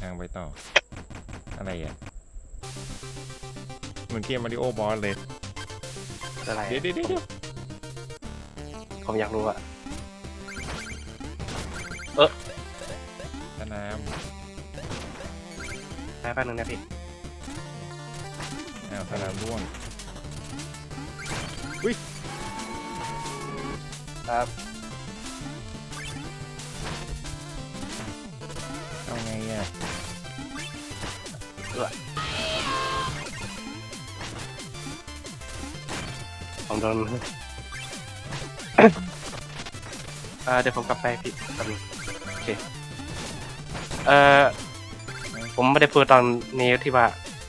ทางไปต่อ อะไรอะเหมือนเกมมาริโอบอสเลย อะไรเดี๋ยวเดี๋ยวเดี๋ยวผมอยากรู้อะสนามแป๊บนึงนะพี่อ้าวสนามร่วงครับ ผมโดนเอ่อเดี๋ยวผมกลับไปพี่แป๊บนึงโอเค เอ่อ ผมไม่ได้พูดตอนนี้ที่ว่า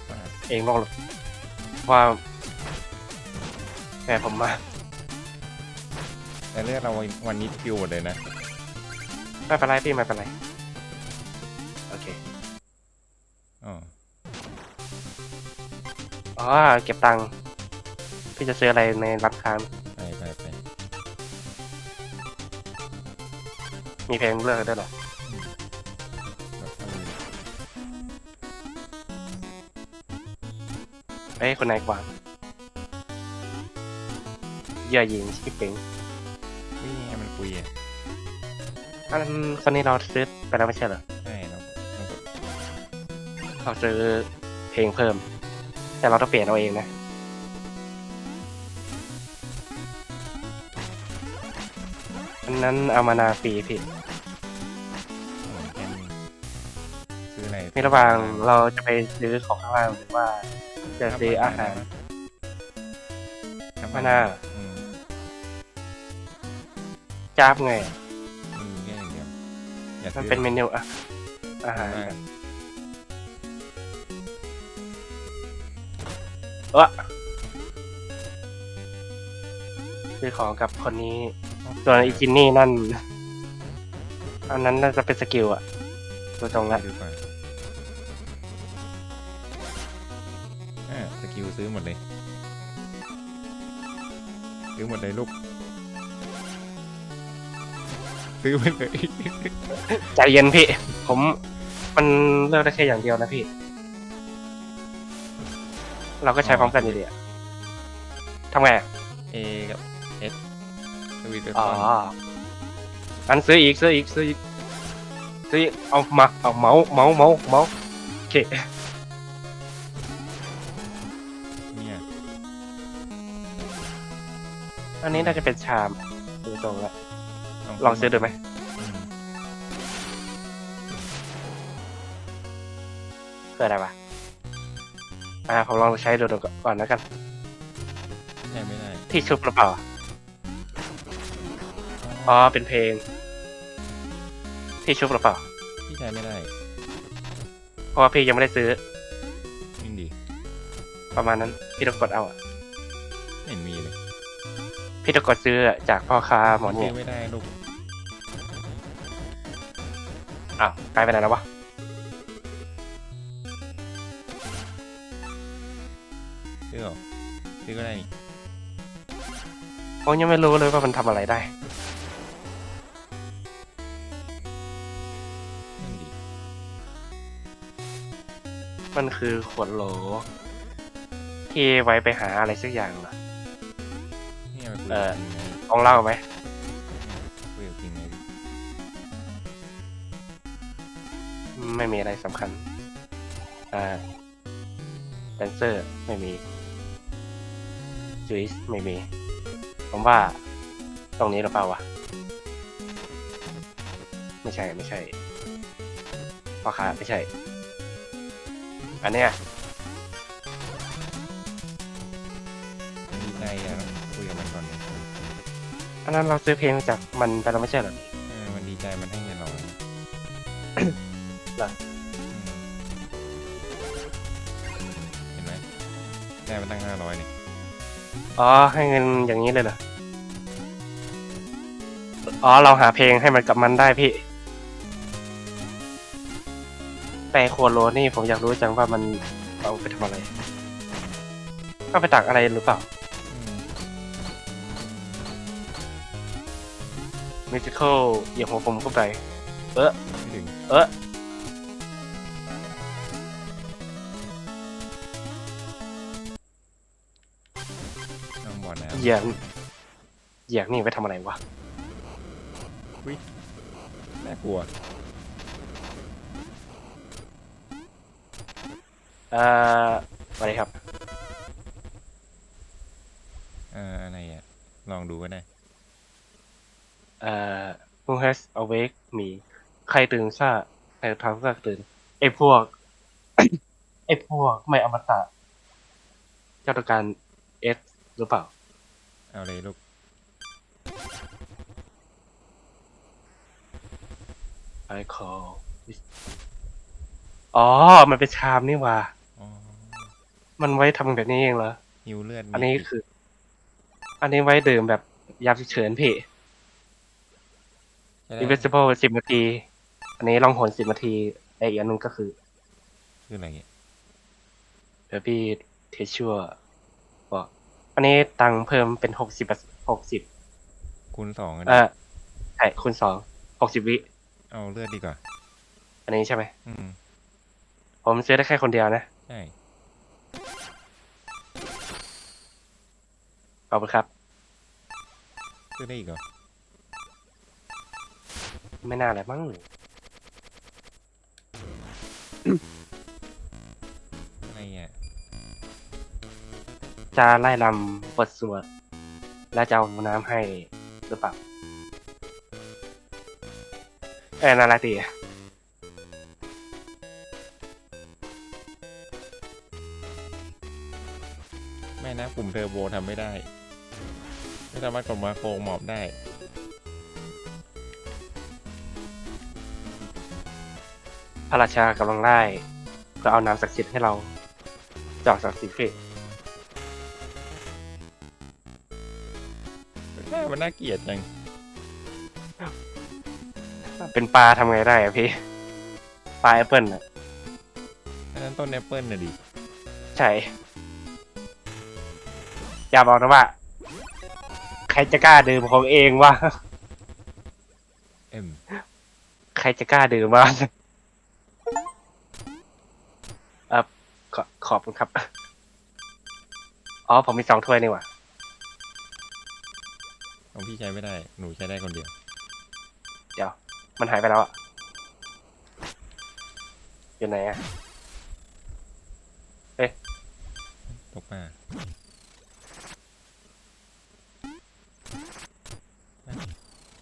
ว่าเองบอกหรอกว่าแม่ผมมาแต่เลือดเราวันนี้ฟิวหมดเลยนะ ไม่เป็นไรพี่ไม่เป็นไร โอเค อ๋อ อ๋อ เก็บตังค์ พี่จะซื้ออะไรในร้านค้าไปไปไปมีเพลงเลือกด้วยเหรอแบบเอาเลยเอ้ยคนไหนกว่าเหยื่อหญิงชิปเป่งนี่ให้มันคุยอะอันนั้นคนนี้เราซื้อไปแล้วไม่ใช่เหรอใช่เราเราก็เราซื้อเพลงเพิ่ม แต่เราต้องเปลี่ยนเอาเองนะ อันนั้นเอามานาฟรีพี่เหมือนกันซื้ออะไรมีระหว่างเราจะไปซื้อของข้างล่างหรือว่า จะซื้ออาหารครับมานาอืมจ้าบไงอืมแค่อย่างเดียวอย่ามันซื้อเป็นเมนูอะอาหารมากเออซื้อของกับคนนี้ ส่วนอีจินนี่นั่น อันนั้นน่าจะเป็นสกิลอะดูตรงละดูก่อนอ่าสกิลซื้อหมดเลย ซื้อหมดเลยลูก ซื้อไปเลย ใจเย็นพี่ ผมมันเลือกได้แค่อย่างเดียวนะพี่ เราก็ใช้พร้อมกันอยู่ดีอะทำไงอะ A กับ S ส วิตเตอร์อ๋คออนอันซื้ออีกซื้ออีกซื้ออีกซื้ออีกเอามาเอาเมาส์เมาส์เมาส์เมาส์โอเคเนี่ยอันนี้น่าจะเป็นชามดูตรงละลองซื้อดูไหมอืมคืออะไรวะอ่าผมลองใช้ดูดูก่อนแล้วกันใช่ไม่ได้ที่ชุบหรือเปล่าอ๋ อ เป็นเพลงที่ชุบหรือเปล่า พี่ใช้ไม่ได้เพราะว่าพี่ยังไม่ได้ซื้อ ยิ่งดีประมาณนั้น พี่ต้องกดเอาอะไม่เห็นมีเลยพี่ต้องกดซื้ออะจากพ่อค้าหมอซื้นี่อไม่ได้ลูกอ้าวกลายไปไหนแล้ววะ ซื้อเหรอซื้อก็ได้นี่ ผมยังไม่รู้เลยว่ามันทำอะไรได้ มันคือขวดโหลที่ไว้ไปหาอะไรสักอย่างเหรอเนี่ยมาคุยเอ่กับอจริงไงลองเล่าไหมคุยกับจริงไงพี่ไม่มีอะไรสำคัญ อ่าแดนเซอร์ไม่มีจูอิสไม่มี ผมว่า ตรงนี้หรือเปล่าวะ ไม่ใช่ไม่ใช่พ่อค้าไม่ใช่ อันเนี้ยดีใจอะคุยกับมันก่อนอันนั้นเราซื้อเพลงจากมันไปแล้วไม่ใช่เหรอ เออมันดีใจมันให้เงินเราเหรออืมเห็นไหมได้มาตั้งห้าร้อยนี่อ๋อให้เงินอย่างนี้เลยเหรอ อ๋อเราหาเพลงให้มันกับมันได้พี่ แต่โคโลนี่ผมอยากรู้จังว่ามันเอาไปทำอะไรก็ไปตักอะไรหรือเปล่ามิสิคอลเหยียบหัวผมเข้าไป เออเอออหยียบเหยียบนี่ไปทำอะไรวะแม่กลัว เอ่ออะไรครับ เอ่ออะไรอะ ลองดูก็ได้ เอ่อ who has awake me ใครตื่นซะใครทำซะตื่นไอ้พวก ไอ้พวกไม่อมตะเจ้าต้องการเอสหรือเปล่า เอาเลยลูก I call อ๋อ มันเป็นชามนี่หว่าอ๋อ มันไว้ทำแบบนี้เองเหรอ หิวเลือดมีอันนี้คือ อันนี้ไว้ดื่มแบบยามฉุกเฉินพี่ใช่ได้ invisible สิบนาที อันนี้ลองหนสิบนาทีไออีกอันนึงก็คือคืออะไรเงี้ย baby t e s s u r e ก็อันนี้ตังค์เพิ่มเป็นหกสิบหกสิบคูณสองกันเออใช่คูณสองหกสิบวิ เอาเลือดดีกว่า อันนี้ใช่ไหม อืมผมซื้อได้แค่คนเดียวนะ ใช่ ขอบคุณครับ ซื้อได้อีกเหรอ ไม่น่าเลยมั้งอะไรอะจะไล่ลำบทสวด และจะเอาน้ำให้หรือเปล่า เออนาราตีไม่นะปุ่มเทอร์โบทำไม่ได้ ไม่สามารถกดมาโคงหมอบได้ พระราชากำลังไล่เพื่อเอาน้ำศักดิ์สิทธิ์ให้เราจอกศักดิ์สิทธิ์พี่หน้ามันน่าเกลียดจังเป็นปลาทำไงได้อะพี่ปลาแอปเปิลน่ะอันนั้นต้นแอปเปิลน่ะดิ ใช่ อย่าบอกนะว่าใค รจะกล้าดื่มของเองวะ เอ็มใครจะกล้าดื่มวะเออขอขอบคุณครับ อ๋อ ผมมีสองถ้วยนี่หว่า ของพี่ใช้ไม่ได้ หนูใช้ได้คนเดียว เดี๋ยว มันหายไปแล้วอะอยู่ไหนอะตกมา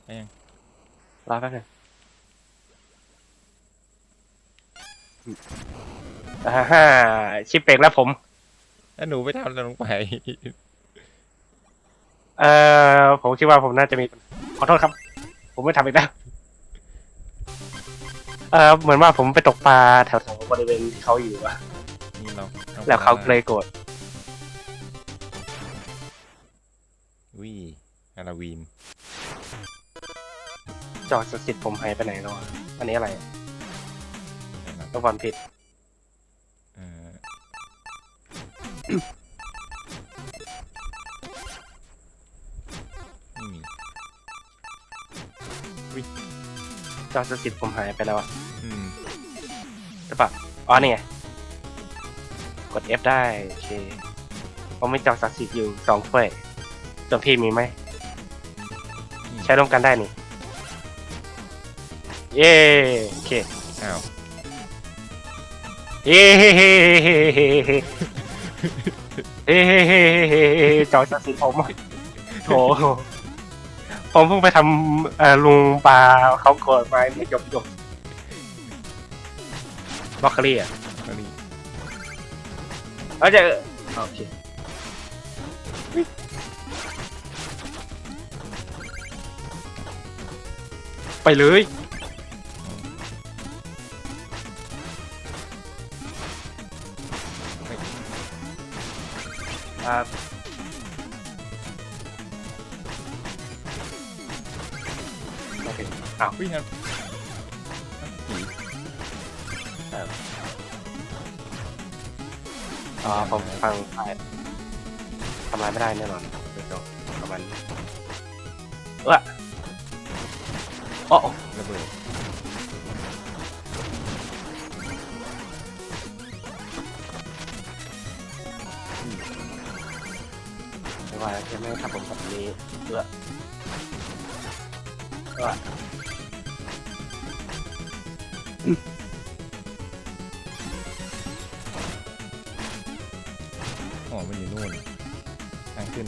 ไปยังรอแป๊บหนึงอ่าฮ่าชิปเป่งแล้วผม แล้วหนูไปทำอะไรลงไป เอ่อผมคิดว่าผมน่าจะมี ขอโทษครับ ผมไม่ทำอีกแล้วเอ่อเหมือนว่าผมไปตกปลาแถวๆบริเวณที่เขาอยู่อะนี่เราอแล้วเขาเลยโกรธวิฮาโลวีน จอดสถิตผมหายไปไหนแล้วอะอันนี้อะไรนะครับต้องวันผิด เอ่อไม่มีจอดสถิตผมหายไปแล้วอะอืมใช่ปะอ๋อนี่ไงกด F ได้โอเคผมมีจอศักดิ์สิทธิ์อยู่สองถ้วยส่วนพี่มีไหม นี่ ใช้ร่วมกันได้นี่ เย้โอเคอ้าวเย้เฮ้เฮ้เฮ้เฮ้เฮ้เฮ้เฮ้เฮ้เฮ้เฮ้จอศักดิ์สิทธิ์ผมอะโถผมเพิ่งไปทำเอ่อลุงปลาเขาโกรธมาไม่จบจบบล็อกเกอรี่อะก็นี่เอาจะโอเคไปเลย อ่าไม่ถึงอ้าววิ่งครับผีอ๋อผมฟังไปทำลายไม่ได้แน่นอนเดี๋ยวประมาณเออโอ้ระเบิด เดี๋ยวก่อนว่าจะไม่ถ้าผมแบบนี้เอื้อเอื้ออ๋อมันอยู่นู่นทางขึ้น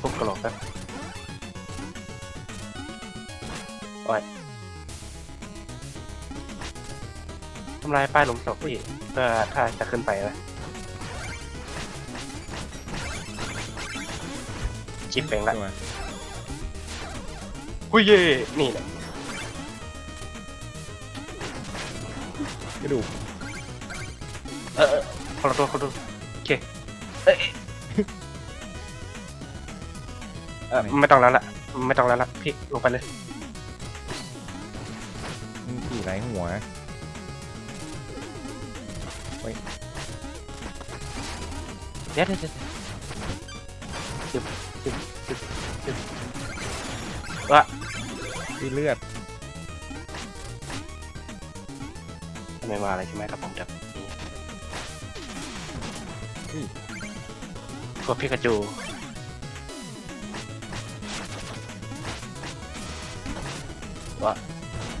ปุ๊บกระโหลกครับโอ้ยทำลายป้ายหลุมศพพี่เพื่อถ้าจะขึ้นไปนะ ชิปเองละตัวหุ้ยเย่นี่แหละกระดูกเออเออคนละตัวคนละตัวโอเคเอ้ยเออไม่ต้องแล้วละไม่ต้องแล้วละพี่ลงไปเลย มันกี่ไรหัวเดี๋ยวเดี๋ยวเดี๋ยวจึบจึบ ที่เลือดทำไมมาอะไรใช่ไหมครับผมจับนี่กดพิกาจู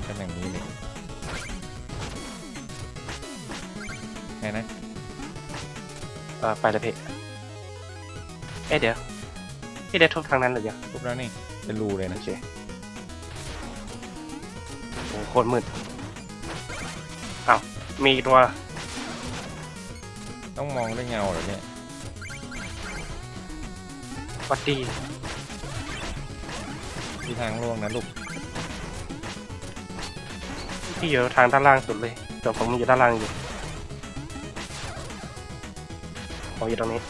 เป็นอย่างนี้เลยไงนะเออไปเลยพี่เอ๊ะเดี๋ยวพี่ได้ทุบทางนั้นเหรือยังทุบแล้วนี่เป็นรูเลยโอนะเคโอ้โหโค ตรมืดอ้าวมีอีกตัวต้องมองด้วยเงาเหรอเนี่ยวัดดีที่ทางล่วงนะลูกพี่อยู่ทางด้านล่างสุดเลยส่วนผมอยู่ด้านล่างอยู่ผมอยู่ตรงนี้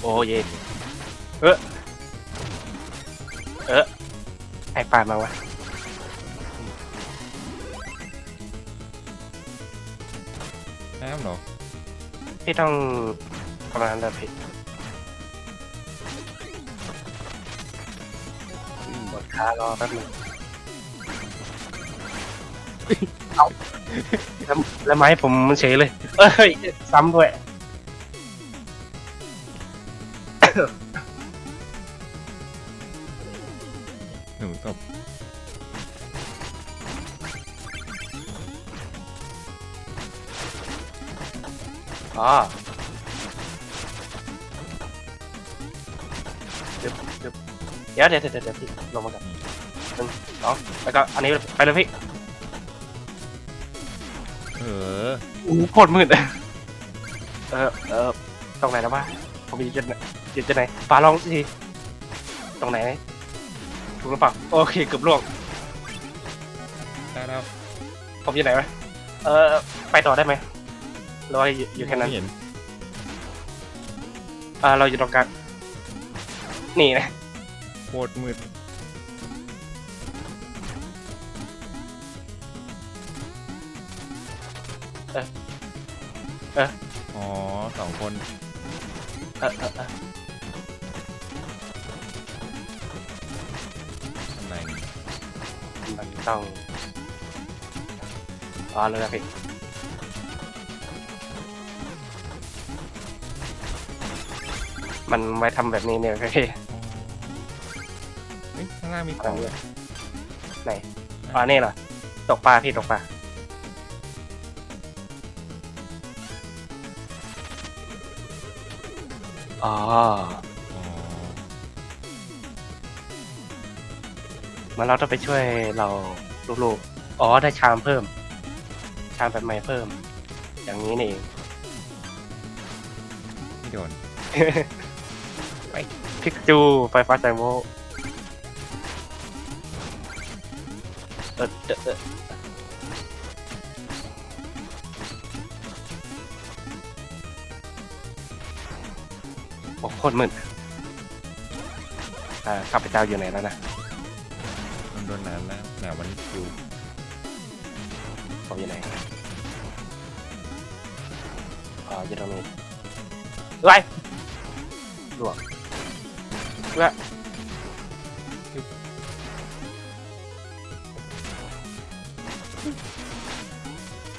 โอ้เย่เออเอ ไอ้ปลามาวะน้ำเหรอพี่ต้องประมาณนั้นเลยพี่กดขารอแป๊บนึงเอาแล้วแล้วไม้ผมมันเฉยเลย เอ้ย ซ้ำด้วย หนูตบอ๋อเดี๋ยวเดี๋ยวเดี๋ยวเดี๋ยวเดี๋ยวเดี๋ยวพี่ลงมาก่อนหนึ่งสองแล้วก็อันนี้ไปเลยพี่เออโอ้โหโคตรมืดเออเออตรงไหนแล้ววะผมอยู่จุดไหนอยู่จุดไหนฟ้าลองสิตรงไหน ถูกหรือเปล่าโอเคเกือบล่วงได้แล้วผมอยู่ไหนวะเออไปต่อได้ไหมหรือว่าอยู่อยู่แค่นั้นไม่เห็นอ่าเราอยู่ตรงกลางนี่นะโคตรมืดอ๋อสองคนเออเออเออ ต้องอ๋อเลยนะพี่มันไว้ทำแบบนี้เนี่ยพี่อ๋อเฮ้ยข้างล่างมีขอะองไรเนี่ยไหนอ๋อนี่เหรอตกปลาพี่ตกปลาอ๋อ มันเราต้องไปช่วยเราลูกๆอ๋อได้ชามเพิ่ม ชามแบบใหม่เพิ่ม อย่างนี้นี่เอง ไม่โดนพิกจูไฟฟ้าไซโวเออเออเออโอ้โคตรมึนอ่าข้าพเจ้าอยู่ไหนแล้วนะ วหนาวันนี้คิวผมอยู่ไหนอ๋ออยู่ตรงนี้ไล่ลวกเพื่อ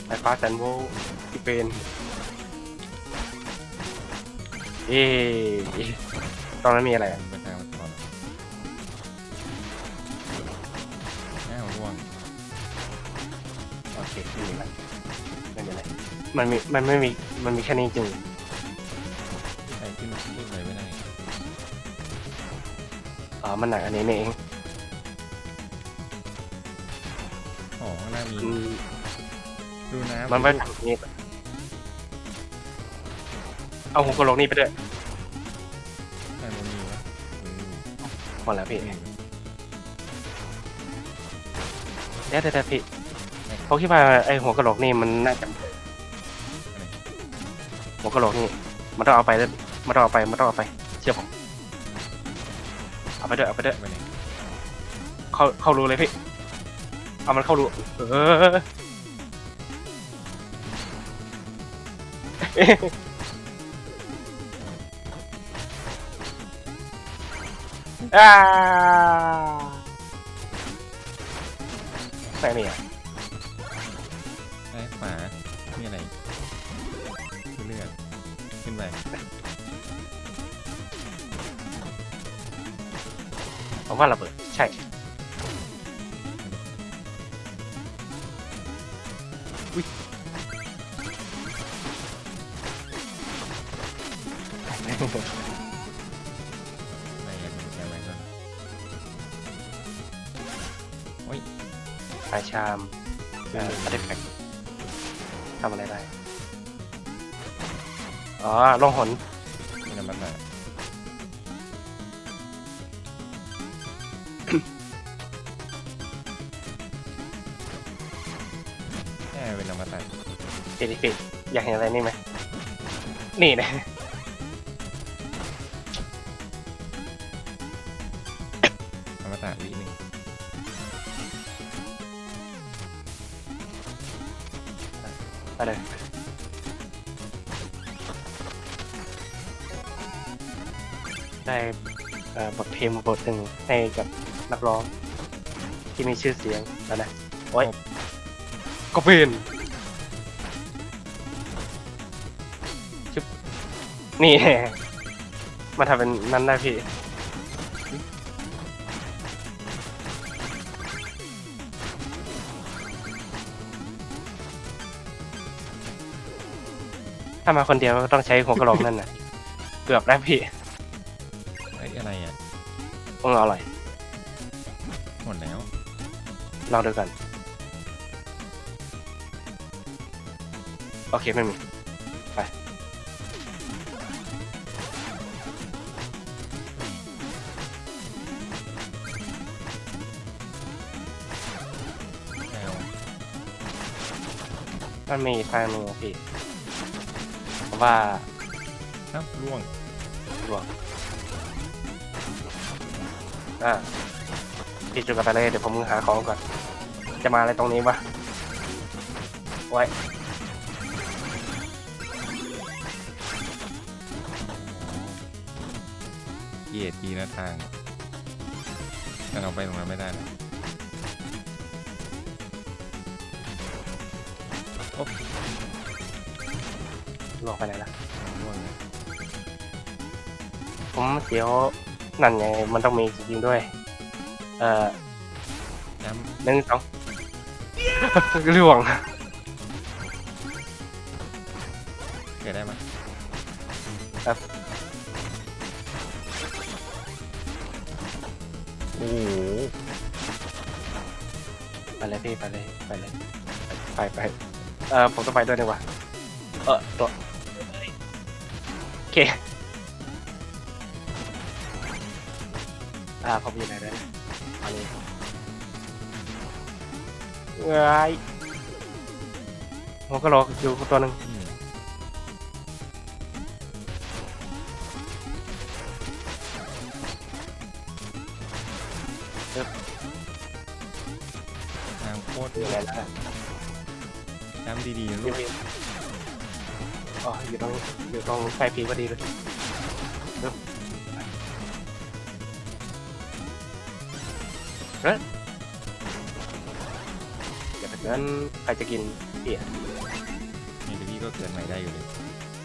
ไฟฟ้าแสนโวลต์ที่เป็นเอ๊ะตอนนั้นมีอะไรอะ มันมีมันไม่มีมันมีแค่นี้จริงใส่ขึ้นขึ้นเลยไม่ได้อ๋อมันหนักอันนี้นี่เองอ๋อข้างหน้ามีอืมดูน้ำมันไม่ทำนี้เอาหัวกะโหลกนี่ไปด้วยใช่มันมีวะอืมหมดแล้วพี่อืมเดี๋ยวเดี๋ยวเดี๋ยวพี่เขาคิดว่าไอหัวกะโหลกนี่มันน่าจะ หัวกะโหลกนี่มันต้องเอาไปแล้วมันต้องเอาไปมันต้องเอาไป เชื่อผมเอาไปด้วยเอาไปด้วยเข้าเข้ารูเลยพี่เอามันเข้ารูเอออ่าไม่มีอะซ้ายขวา ผมว่าระเบิด ใช่อะไรอย่างเงี้ยไว้ก่อนสายชามเอ่ออาร์ติแฟกทำอะไรได้ อ๋อลงหน นี่น้ำมันอะแเจดีฟิอยากเห็นอะไรนี่ไหมนี่นะน้ำมันอะวิหนึ่งไปเลยได้เอ่อบทเพลงบทหนึ่งให้กับนักร้องที่มีชื่อเสียงแล้วนะ โอ้ยก็เป็น นี่ มาทำเป็นนั้นได้พี่ ถ้ามาคนเดียวก็ต้องใช้หัวกระโหลกนั่นนะเกือบแล้วพี่ไอ้ยอะไรอะเอออร่อย หมดแล้ว ลองดูกัน โอเคไม่มี มันมีทางหนึงอะพี่ผมว่าเอ้าร่วงหลวงอ่าพี่จุดกันไปเลยเดี๋ยวผมหาของก่อน จะมาอะไรตรงนี้วะไว้เกียรดีนะทางแต่เราไปตรงนั้นไม่ได้นะ ลงไปไหนละร่วงนะผมเสียวนั่นไงมันต้องมีจริงๆด้วย เอ่อย้หนึ่งสองล่วงำเกิดได้ไหมครับโอ้โหไปเลยพี่ไปเลยไปเลยไปไปเออผมต้องไปด้วยดีกว่าเออตัวโอ เคอ่าผมอยู่ไหนด้วยอันนี้เอ้ยผมก็รออยู่ตัวหนึ่งอืมทางโคตรอยู่ไหนแล้วนะย้ำดีๆนะอลูยู่กพี่ อ๋ออยู่ตรงอยู่ตรงใกล้พีพอดีเลยปึ๊บเฮ้ยอย่าไปงั้นใครจะกินพี่อะนี่เดี๋ยวพี่ก็เกิดใหม่ได้อยู่เลย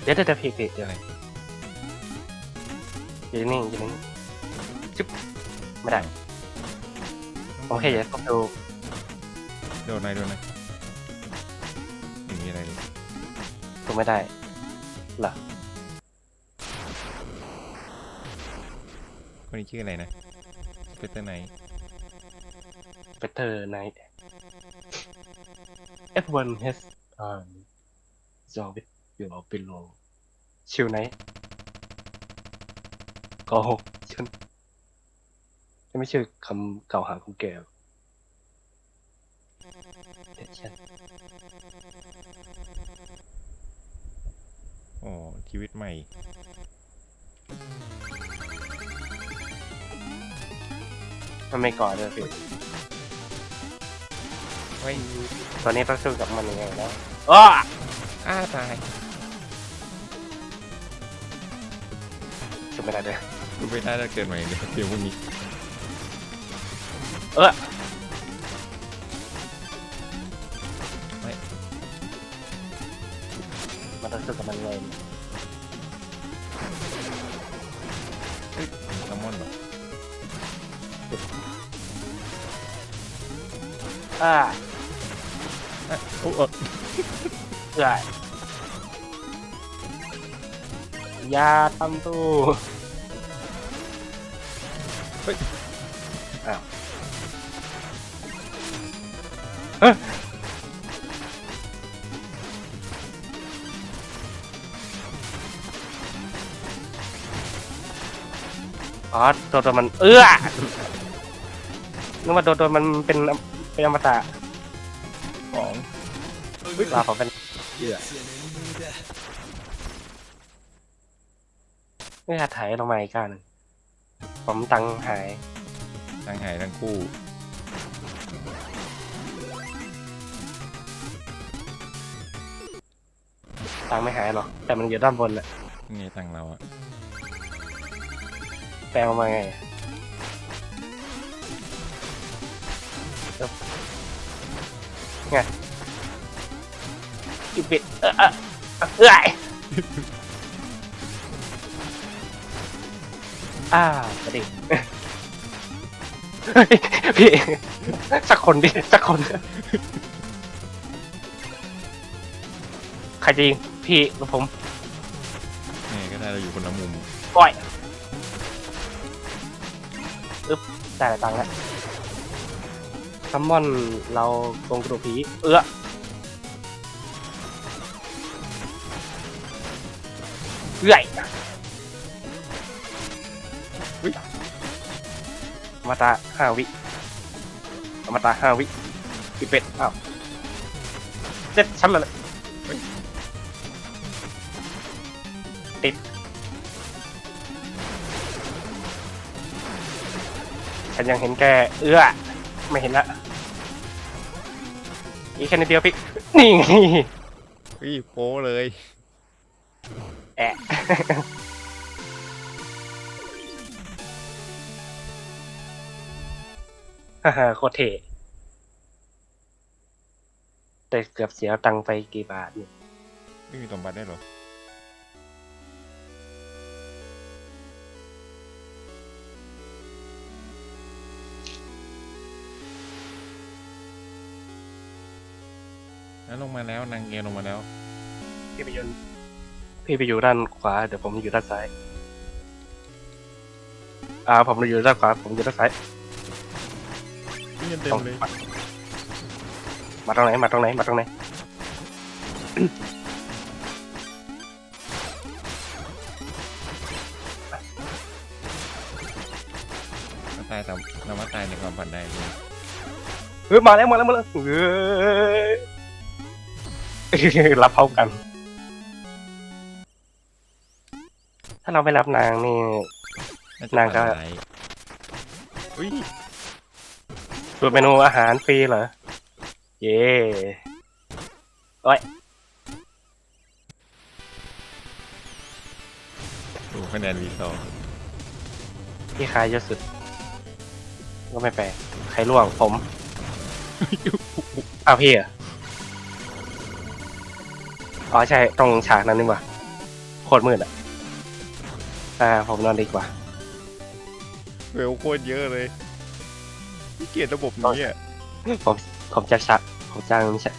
เดี๋ยวเดี๋ยวเดี๋ยวพี่พี่เดี๋ยวอะไรอยู่นี่อยู่นี่จุ๊บไม่ได้โอเคอย่าต้องดูโดนหน่อยโดนหน่อยไม่มีอะไรเลยดูไม่ได้ เหรอคนนี้ชื่ออะไรนะเปเตอร์ไน better night everyone has um solved your below ชิวไนท์ก็หกชิวนี่ไม่ใช่คำกล่าวหาของแกหรอกใช่ โอ้ชีวิตใหม่ มันไม่ก่อเลยพี่เฮ้ยตอนนี้ต้องสู้กับมันยังไงแล้วอ้ออ้าตายสู้ไม่ได้เลยดูไม่ได้ถ้าเกิดใหม่เลยเดี๋ยวพวกนี้ เออ มันต้องสู้กับมันยั อ๋อตัวตัวมันเอื้อนึกว่าตัวตัวมันเป็นเป็นอมตะของลาผมเป็นเหี้ยไม่อยากถ่ายลงมาอีกก้าวหนึ่งผมตังค์หายทั้งหายทั้งคู่ ตังค์ไม่หายหรอกแต่มันอยู่ด้านบนแหละนี่ตังเราอะ แปลมาไงเอ้าไงจุบิดเออเออเออเอ้ยอ้าวสวัสดีพี่ สักคนดิ สักคน ใครจะยิงพี่หรือผม นี่ก็ได้เราอยู่คนละมุมก้อย อึ๊บได้หลายตังค์แล้วซัมมอนเราโกงกระดูกผี เอื้อเอื้อยอุ๊ยอมาตาห้าวิอมาตาห้าวิอีเป็ดอ้าวเจ็ดชั้นเลย ฉันยังเห็นแกเอื้อ ไม่เห็นละ อีกแค่นิดเดียวพี่ นี่ไงเฮ้ยโป้เลย แอะ ฮ่าฮ่าโคตรเท่แต่เกือบเสียตังค์ไปกี่บาทเนี่ย ไม่มีสมบัติได้เหรอ แล้วลงมาแล้วนางเกลลงมาแล้ว พี่ไปยืนพี่ไปอยู่ด้านขวาเดี๋ยวผมอยู่ด้านซ้าย อ่าผมอยู่ด้านขวาผมอยู่ด้านซ้ายนี่เต็มเลยมาตรงไหนมาตรงไหนมาตรงไหนมาตายแต่เรามาตายในความฝันได้เลยเฮ้ยมาแล้วมาแล้วมาแล้วเฮ้ย รับพร้อมกัน ถ้าเราไม่รับนางนี่น่าจะนางก็ฝัร้ยอุ้ยดูเมนูอาหารฟรีเหรอ เย่โอ้ยดูคะแนนรีซอร์พี่คายเยอะสุด ก็ไม่แปลกใครล่วงผมออ้าวพี่เหรอ อ๋อใช่ตรงฉากนั้นนี่หว่าโคตรมืดอะอ่าผมนอนดีกว่าเวลโคตรเยอะเลยพี่เกลียดระบบนี้อะผมผมจะชักผมจะ